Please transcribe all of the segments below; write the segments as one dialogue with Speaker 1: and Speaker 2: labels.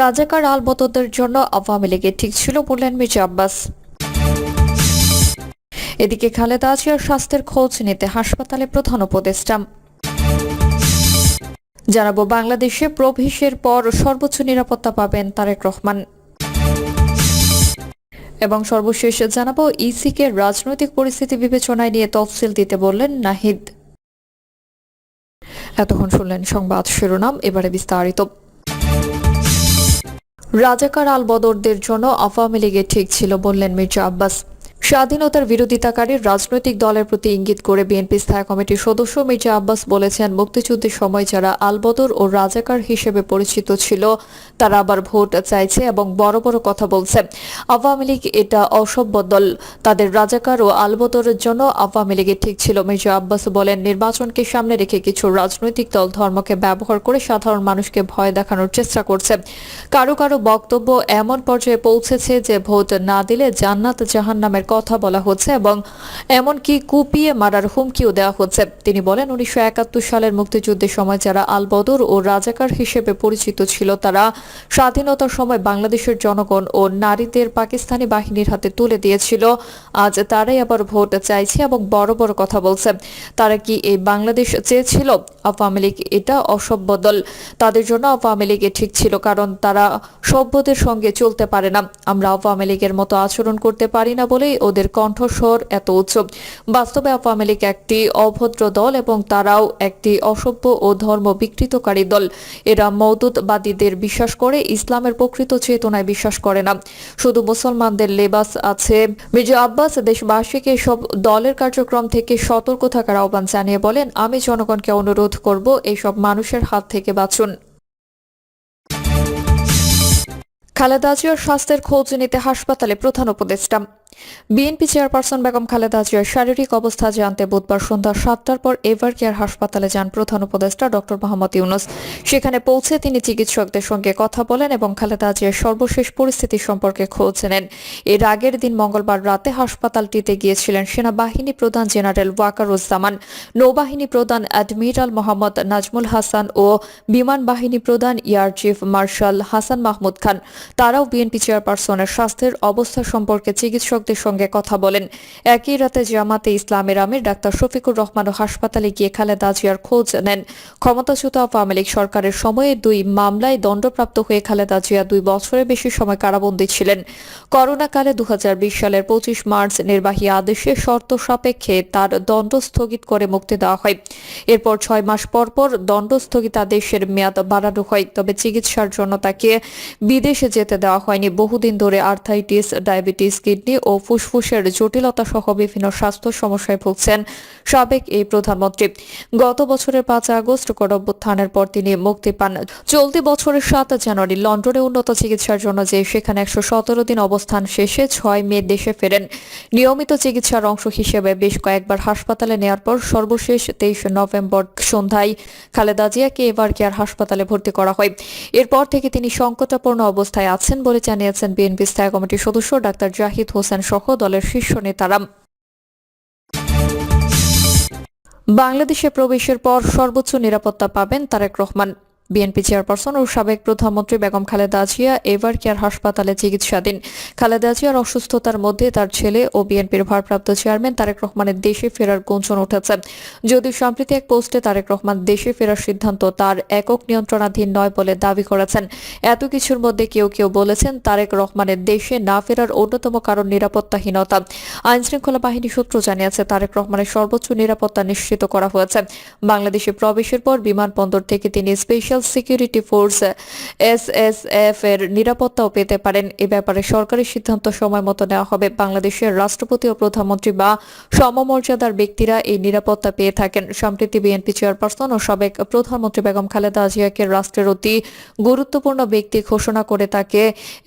Speaker 1: রাজাকার আলবদদের জন্য আওয়ামী লীগে ঠিক ছিল বললেন মির্জা আব্বাস। এদিকে খালেদা জিয়ার স্বাস্থ্যের খোঁজ নিতে হাসপাতালে প্রধান উপদেষ্টা। জানাব, বাংলাদেশে প্রবেশের পর সর্বোচ্চ নিরাপত্তা পাবেন তারেক রহমান। এবং সর্বশেষ জানাব, ইসিকে রাজনৈতিক পরিস্থিতি বিবেচনায় নিয়ে তফসিল দিতে বললেন নাহিদ। এতক্ষণ শুনলেন সংবাদ শিরোনাম, এবারে বিস্তারিত। রাজাকার আল বদরদের জন্য আওয়ামী লীগে ঠিক ছিল বললেন মির্জা আব্বাস। স্বাধীনতার বিরোধিতাকারী রাজনৈতিক দলের প্রতি ইঙ্গিত করে বিএনপি স্থায়ী কমিটির সদস্য মির্জা আব্বাস বলেছেন, মুক্তিযুদ্ধের সময় যারা আলবদর ও রাজাকার হিসেবে পরিচিত ছিল, তারা আবার ভোট চাইছে এবং বড় বড় কথা বলছে। আওয়ামী লীগ এটা অসভ্য দল। তাদের রাজাকার ও আলবদরের জন্য আওয়ামী লীগের ঠিক ছিল। মির্জা আব্বাস বলেন, নির্বাচনকে সামনে রেখে কিছু রাজনৈতিক দল ধর্মকে ব্যবহার করে সাধারণ মানুষকে ভয় দেখানোর চেষ্টা করছে। কারও কারও বক্তব্য এমন পর্যায়ে পৌঁছেছে যে ভোট না দিলে জান্নাত জাহান্নামের কথা বলা হচ্ছে এবং এমনকি কুপিয়ে মারার হুমকিও দেওয়া হচ্ছে। তিনি বলেন, উনিশশো একাত্তর সালের মুক্তিযুদ্ধের সময় যারা আলবদর ও রাজাকার হিসেবে পরিচিত ছিল, তারা স্বাধীনতার সময় বাংলাদেশের জনগণ ও নারীদের পাকিস্তানি বাহিনীর হাতে তুলে দিয়েছিল। আজ তারাই আবার ভোট চাইছে এবং বড় বড় কথা বলছে। তারা কি এই বাংলাদেশ চেয়েছিল? আওয়ামী লীগ এটা অসভ্য দল। তাদের জন্য আওয়ামী লীগে ঠিক ছিল, কারণ তারা সভ্যদের সঙ্গে চলতে পারে না। আমরা আওয়ামী লীগের মতো আচরণ করতে পারি না বলেই ওদের কণ্ঠস্বর এত উচ্চ বাস্তবে আওয়ামী লীগ একটি অভদ্র দল এবং তারাও একটি অসভ্য ও ধর্ম বিকৃতকারী দল। এরা মৌদুদবাদীদের বিশ্বাস করে, ইসলামের প্রকৃত চেতনায় বিশ্বাস করে না। শুধু মুসলমানদের লেবাস আছে। মির্জা আব্বাস দেশবাসীকে সব দলের কার্যক্রম থেকে সতর্ক থাকার আহ্বান জানিয়ে বলেন, আমি জনগণকে অনুরোধ করব এইসব মানুষের হাত থেকে বাঁচুন। খালেদা জিয়ার স্বাস্থ্যের খোঁজ নিতে হাসপাতালে প্রধান উপদেষ্টা। বিএনপি চেয়ারপারসন বেগম খালেদা জিয়ার শারীরিক অবস্থা জানতে বুধবার সন্ধ্যা সাতটার পর এভার কেয়ার হাসপাতালে যান প্রধান উপদেষ্টা ডক্টর মোহাম্মদ ইউনুস। সেখানে পৌঁছে তিনি চিকিৎসকদের সঙ্গে কথা বলেন এবং খালেদা জিয়ার সর্বশেষ পরিস্থিতি সম্পর্কে খোঁজ নেন। এর আগের দিন মঙ্গলবার রাতে হাসপাতালটিতে গিয়েছিলেন সেনাবাহিনী প্রধান জেনারেল ওয়াকারুজ্জামান, নৌবাহিনী প্রধান অ্যাডমিরাল মোহাম্মদ নাজমুল হাসান ও বিমান বাহিনী প্রধান air chief marshal Hasan Mahmud Khan. তারাও বিএনপি চেয়ারপারসনের স্বাস্থ্যের অবস্থা সম্পর্কে চিকিৎসকদের সঙ্গে কথা বলেন। একই রাতে জামাতে ইসলামের আমির ডাক্তার শফিকুর রহমানও হাসপাতালে গিয়ে খালেদা জিয়ার খোঁজ নেন। ক্ষমতাচ্যুত আওয়ামী লীগ সরকারের সময়ে দুই মামলায় দণ্ডপ্রাপ্ত হয়ে খালেদা জিয়া দুই বছরের বেশি সময় কারাবন্দী ছিলেন। করোনাকালে দু সালের পঁচিশ মার্চ নির্বাহী আদেশে শর্ত সাপেক্ষে তার দণ্ড স্থগিত করে মুক্তি দেওয়া হয়। এরপর ছয় মাস পর পর দণ্ড স্থগিতাদেশের মেয়াদ বাড়ানো হয়, তবে চিকিৎসার জন্য তাকে বিদেশে যেতে দেওয়া হয়নি। বহুদিন ধরে আর্থাইটিস, ডায়াবেটিস, কিডনি ও ফুসফুসের জটিলতা সহ বিভিন্ন স্বাস্থ্য সমস্যায় ভুগছেন সাবেক এই প্রধানমন্ত্রী। গত বছরের পাঁচ আগস্ট গণঅভ্যুত্থানের পর তিনি মুক্তি পান। চলতি বছরের সাত জানুয়ারি লন্ডনে উন্নত চিকিৎসার জন্য যে সেখানে একশো সতেরো দিন অবস্থান শেষে ছয় মে দেশে ফেরেন। নিয়মিত চিকিৎসার অংশ হিসেবে বেশ কয়েকবার হাসপাতালে নেওয়ার পর সর্বশেষ তেইশে নভেম্বর সন্ধ্যায় খালেদা জিয়াকে এবার কেয়ার হাসপাতালে ভর্তি করা হয়? এরপর থেকে তিনি সংকটাপূর্ণ অবস্থায় আছেন বলে জানিয়েছেন বিএনপি স্থায়ী কমিটির সদস্য ডাক্তার জাহিদ হোসেন সহ দলের শীর্ষ নেতারা। বাংলাদেশে প্রবেশের পর সর্বোচ্চ নিরাপত্তা পাবেন তারেক রহমান। বিএনপি চেয়ারপারসন ও সাবেক প্রধানমন্ত্রী বেগম খালেদা জিয়া এভার কেয়ার হাসপাতালে চিকিৎসাধীন। খালেদা জিয়ার অসুস্থতার মধ্যে তার ছেলে ও বিএনপির ভারপ্রাপ্ত চেয়ারম্যান তারেক রহমানের দেশে ফেরার গুঞ্জন উঠেছে। যদিও সম্প্রতি এক পোস্টে তারেক রহমান দেশে ফেরার সিদ্ধান্ত তার একক নিয়ন্ত্রণাধীন নয় বলে দাবি করেছেন। এত কিছুর মধ্যে কেউ কেউ বলেছেন তারেক রহমানের দেশে না ফেরার অন্যতম কারণ নিরাপত্তাহীনতা। আইনশৃঙ্খলা বাহিনী সূত্র জানিয়েছে, তারেক রহমানের সর্বোচ্চ নিরাপত্তা নিশ্চিত করা হয়েছে। বাংলাদেশে প্রবেশের পর বিমানবন্দর থেকে তিনি স্পেশাল সিকিউরিটি ফোর্স এসএসএফ এর নিরাপত্তাও পেতে পারেন। এ ব্যাপারে সরকারি সিদ্ধান্ত সময় মতো নেওয়া হবে। বাংলাদেশের রাষ্ট্রপতি ও প্রধানমন্ত্রী বা সমমর্যাদার ব্যক্তিরা এই নিরাপত্তা পেয়ে থাকেন। সম্প্রতি বিএনপি চেয়ারপারসন ও সাবেক প্রধানমন্ত্রী বেগম খালেদা জিয়াকে রাষ্ট্রের অতি গুরুত্বপূর্ণ ব্যক্তি ঘোষণা করে তাকে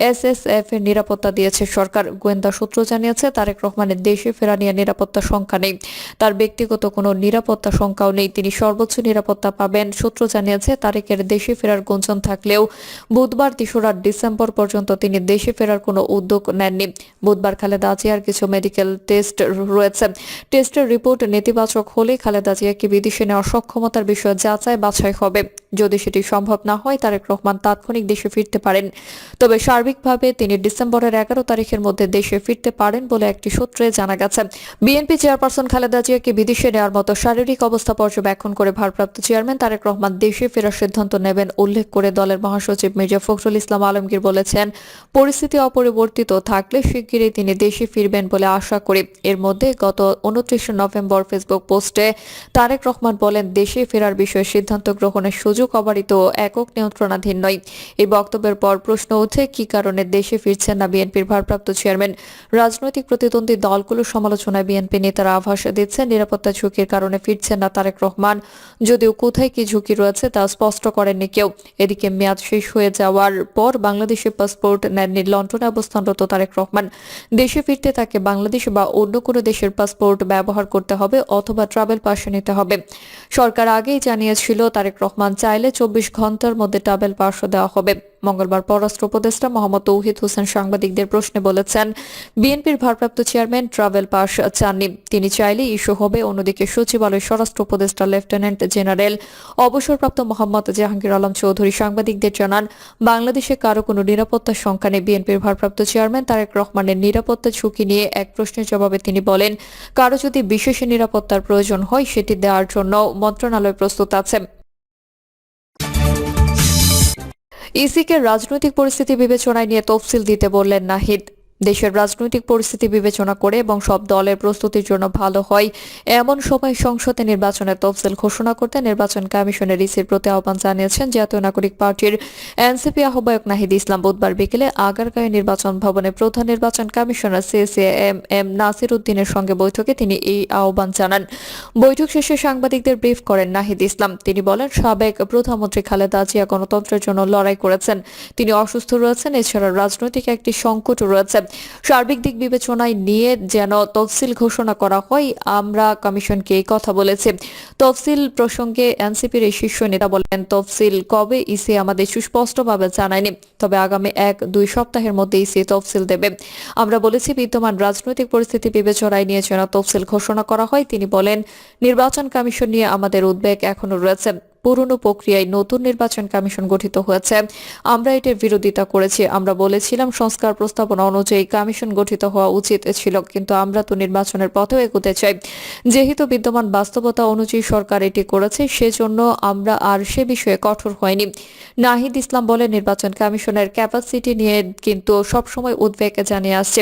Speaker 1: এসএসএফ এর নিরাপত্তা দিয়েছে সরকার। গোয়েন্দা সূত্র জানিয়েছে, তারেক রহমানের দেশে ফেরা নিয়ে নিরাপত্তা সংখ্যা নেই। তার ব্যক্তিগত কোনো নিরাপত্তা সংখ্যাও নেই। তিনি সর্বোচ্চ নিরাপত্তা পাবেন সূত্র জানিয়েছে, তারেকের তারেকের দেশে ফেরার গুঞ্জন থাকলেও বুধবার তেসরা ডিসেম্বর পর্যন্ত তিনি দেশে ফেরার কোনো উদ্যোগ নেননি। বুধবার খালেদা জিয়ার কিছু মেডিকেল টেস্ট রয়েছে। টেস্টের রিপোর্ট নেতিবাচক হলে খালেদা জিয়াকে বিদেশে নেওয়ার সক্ষমতার বিষয়ে যাচাই বাছাই হবে। যদি সেটি সম্ভব না হয়, তারেক রহমান তাৎক্ষণিক দেশে ফিরতে পারেন। তবে সার্বিকভাবে তিনি ডিসেম্বরের এগারো তারিখের মধ্যে দেশে ফিরতে পারেন বলে একটি সূত্রে জানা গেছে। বিএনপি চেয়ারপারসন খালেদা জিয়াকে বিদেশে নেওয়ার মতো শারীরিক অবস্থা পর্যবেক্ষণ করে ভারপ্রাপ্ত চেয়ারম্যান তারেক রহমান দেশে ফেরার সিদ্ধান্ত নেবেন, উল্লেখ করে দলের মহাসচিব মির্জা ফখরুল ইসলাম আলমগীর বলেছেন, পরিস্থিতি অপরিবর্তিত থাকলে শিগগিরই তিনি দেশে ফিরবেন বলে আশা করি। এর মধ্যে গত উনত্রিশে নভেম্বর ফেসবুক পোস্টে তারেক রহমান বলেন, দেশে ফেরার বিষয়ে সিদ্ধান্ত গ্রহণের সুযোগ অবারিত একক নিয়ন্ত্রণাধীন নয়। এই বক্তব্যের পর প্রশ্ন ওঠে, কি কারণে দেশে ফিরছেন না বিএনপির ভারপ্রাপ্ত চেয়ারম্যান? রাজনৈতিক প্রতিদ্বন্দ্বী দলগুলোর সমালোচনায় বিএনপি নেতারা আভাস দিচ্ছেন, নিরাপত্তা ঝুঁকির কারণে ফিরছেন না তারেক রহমান। যদিও কোথায় কি ঝুঁকি রয়েছে তা স্পষ্ট করেননি কেউ। এদিকে মেয়াদ শেষ হয়ে যাওয়ার পর বাংলাদেশে পাসপোর্ট নেননি লন্ডনে অবস্থানরত তারেক রহমান। দেশে ফিরতে তাকে বাংলাদেশ বা অন্য কোনো দেশের পাসপোর্ট ব্যবহার করতে হবে অথবা ট্রাভেল পাস নিতে হবে। সরকার আগেই জানিয়েছিল, তারেক রহমান চাইলে চব্বিশ ঘণ্টার মধ্যে ট্রাভেল পাসও দেওয়া হবে। মঙ্গলবার পররাষ্ট্র উপদেষ্টা মোহাম্মদ তৌহিদ হোসেন সাংবাদিকদের প্রশ্নে বলেছেন, বিএনপির ভারপ্রাপ্ত চেয়ারম্যান ট্রাভেল পাস চাননি। তিনি চাইলে ইস্যু হবে। অন্যদিকে সচিবালয় স্বরাষ্ট্র উপদেষ্টা লেফটেন্যান্ট জেনারেল অবসরপ্রাপ্ত মোহাম্মদ জাহাঙ্গীর আলম চৌধুরী সাংবাদিকদের জানান, বাংলাদেশে কারও কোনো নিরাপত্তার সংখ্যা নেই। বিএনপির ভারপ্রাপ্ত চেয়ারম্যান তারেক রহমানের নিরাপত্তা ঝুঁকি নিয়ে এক প্রশ্নের জবাবে তিনি বলেন, কারও যদি বিশেষ নিরাপত্তার প্রয়োজন হয়, সেটি দেওয়ার জন্য মন্ত্রণালয় প্রস্তুত আছে। ইসিকে রাজনৈতিক পরিস্থিতি বিবেচনায় নিয়ে তফসিল দিতে বললেন নাহিদ। দেশের রাজনৈতিক পরিস্থিতি বিবেচনা করে এবং সব দলের প্রস্তুতির জন্য ভালো হয়। এমন সময় সংসদে নির্বাচনের তফসিল ঘোষণা করতে নির্বাচন কমিশনের ইসির প্রতি আহ্বান জানিয়েছেন জাতীয় নাগরিক পার্টির এনসিপি আহ্বায়ক নাহিদ ইসলাম বুধবার বিকেলে আগারগাঁও নির্বাচন ভবনে প্রধান নির্বাচন commissioner CEC M M Nasir উদ্দিনের সঙ্গে বৈঠকে তিনি এই আহ্বান জানান। বৈঠক শেষে সাংবাদিকদের ব্রিফ করেন নাহিদ ইসলাম। তিনি বলেন, সাবেক প্রধানমন্ত্রী খালেদা জিয়া গণতন্ত্রের জন্য লড়াই করেছেন। তিনি অসুস্থ রয়েছেন, এছাড়া রাজনৈতিক একটি সংকট রয়েছে। সার্বিক দিক বিবেচনায় নিয়ে যেন তফসিল ঘোষণা করা হয়, আমরা কমিশনকে এই কথা বলেছি। তফসিল প্রসঙ্গে এনসিপির এই শীর্ষ নেতা বলেন, তফসিল কবে ইসি আমাদের সুস্পষ্টভাবে জানায়নি, তবে আগামী এক, দুই সপ্তাহের মধ্যে ইসি তফসিল দেবে। আমরা বলেছি, বিদ্যমান রাজনৈতিক পরিস্থিতি বিবেচনায় নিয়ে যেন তফসিল ঘোষণা করা হয়। তিনি বলেন, নির্বাচন কমিশন নিয়ে আমাদের উদ্বেগ এখনও রয়েছে। পুরনো প্রক্রিয়ায় নতুন নির্বাচন কমিশন গঠিত হয়েছে। আমরা এটির বিরোধিতা করেছি। আমরা বলেছিলাম সংস্কার প্রস্তাবনা অনুযায়ী কমিশন গঠিত হওয়া উচিত ছিল, কিন্তু আমরা তো নির্বাচনের পথেও এগোতে চাই। যেহেতু বিদ্যমান বাস্তবতা অনুযায়ী সরকার এটি করেছে, সেজন্য আমরা আর সে বিষয়ে কঠোর হয়নি। নাহিদ ইসলাম বলে নির্বাচন কমিশনের ক্যাপাসিটি নিয়ে কিন্তু সবসময় উদ্বেগ জানিয়ে আসছে।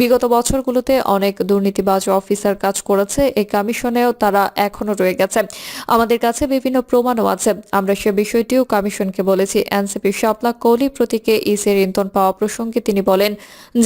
Speaker 1: বিগত বছরগুলোতে অনেক দুর্নীতিবাজ অফিসার কাজ করেছে। এই কমিশনেও তারা এখনও রয়ে গেছে। আমাদের কাছে বিভিন্ন প্রমাণও আছে। আমরা সে বিষয়টিও কমিশনকে বলেছি। এনসিপি শাপলা কৌলি প্রতীকে ইসির ইন্ধন পাওয়া প্রসঙ্গে তিনি বলেন,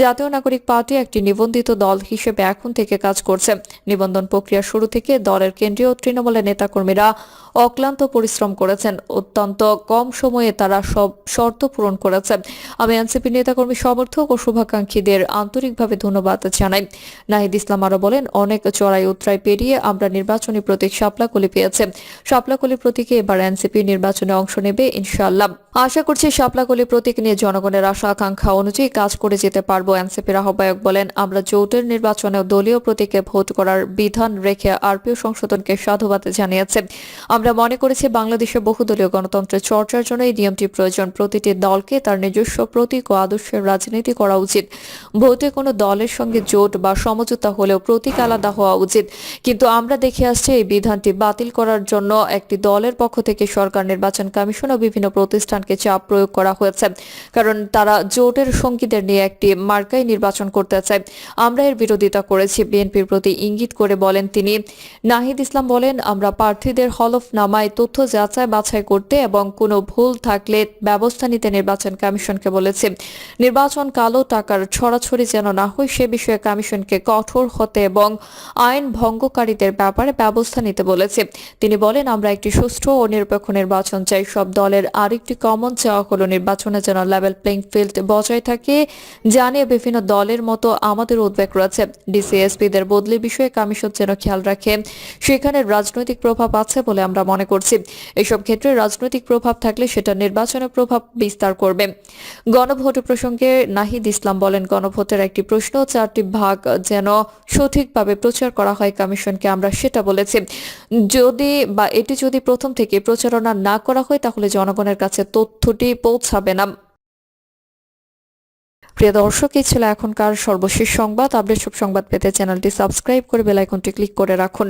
Speaker 1: জাতীয় নাগরিক পার্টি একটি নিবন্ধিত দল হিসেবে এখন থেকে কাজ করছে। নিবন্ধন প্রক্রিয়া শুরু থেকে দলের কেন্দ্রীয় তৃণমূলের নেতাকর্মীরা অক্লান্ত পরিশ্রম করেছেন। অত্যন্ত কম সময়ে তারা সব শর্ত পূরণ করেছে। আমি এনসিপি নেতাকর্মী সমর্থক ও শুভাকাঙ্ক্ষীদের আন্তরিকভাবে ধন্যবাদ জানাই। নাহিদ ইসলাম আরও বলেন, অনেক চড়াই উত্তরাই পেরিয়ে আমরা নির্বাচনী প্রতীক শাপলাকলি পেয়েছে। শাপলাকলি প্রতীকে এবার এনসিপি নির্বাচনে অংশ নেবে, ইনশাআল্লাহ। আশা করছি শাপলাকলি প্রতীক নিয়ে জনগণের আশা আকাঙ্ক্ষা অনুযায়ী কাজ করে যেতে পারব, এনসিপির আহ্বায়ক বলেন। আমরা জোটের নির্বাচনেও দলীয় প্রতীকে ভোট করার বিধান রেখে আরপিও সংশোধনকে সাধুবাদ জানিয়েছে। আমরা মনে করেছি বাংলাদেশে বহুদলীয় গণতন্ত্রের চর্চার জন্য এই নিয়মটি প্রয়োজন। প্রতিটি দলকে তার নিজস্ব প্রতীক ও আদর্শের রাজনীতি করা উচিত। ভোটে কোনো দলের সঙ্গে জোট বা সমঝোতা হলেও প্রতীক আলাদা হওয়া উচিত। কিন্তু আমরা দেখে আসছি এই বিধানটি বাতিল করার জন্য একটি দলের পক্ষ থেকে সরকার নির্বাচন কমিশন ও বিভিন্ন প্রতিষ্ঠানকে চাপ প্রয়োগ করা হয়েছে। কারণ তারা জোটের সঙ্গীদের নিয়ে একটি মার্কাই নির্বাচন করতে চায়। আমরা এর বিরোধিতা করেছি, বিএনপির প্রতি ইঙ্গিত করে বলেন তিনি। নাহিদ ইসলাম বলেন, আমরা প্রার্থীদের হলফনামায় তথ্য যাচাই বাছাই করতে এবং কোনো ভুল থাকলে ব্যবস্থা নিতে নির্বাচন কমিশনকে বলেছে। নির্বাচন কালো টাকার ছড়াছড়ি যেন না হয়, সে বিষয়ে কমিশনকে কঠোর হতে এবং আইন ভঙ্গকারীদের ব্যাপারে ব্যবস্থা নিতে বলেছে। তিনি বলেন, আমরা একটি সুষ্ঠু ও নিরপেক্ষ নির্বাচন চাই। সব দলের আরেকটি কমন চাওয়া হলো নির্বাচনে যেন লেভেল প্লেইং ফিল্ড বজায় থাকে। জানিয়ে বিভিন্ন দলের মতো আমাদের উদ্বেগ রয়েছে। ডিসিএসপিদের বদলি বিষয়ে কমিশন যেন খেয়াল রাখে। সেখানে রাজনৈতিক প্রভাব আছে বলে আমরা মনে করছি। এসব ক্ষেত্রে রাজনৈতিক প্রভাব থাকলে সেটা নির্বাচনে প্রভাব বিস্তার করবে। গণভোট প্রসঙ্গে নাহিদ ইসলাম বলেন, গণভোটের একটি প্রশ্ন, চারটি ভাগ যেন সঠিকভাবে প্রচার করা হয় কমিশনকে আমরা সেটা বলেছি। যদি বা এটি যদি প্রথম থেকে প্রচারণা না করা হয়, তাহলে জনগণের কাছে তথ্যটি পৌঁছাবে না। প্রিয় দর্শক, এই ছিল এখনকার সর্বশেষ সংবাদ। আপডেট সব সংবাদ পেতে চ্যানেলটি সাবস্ক্রাইব করে বেলাইকনটি ক্লিক করে রাখুন।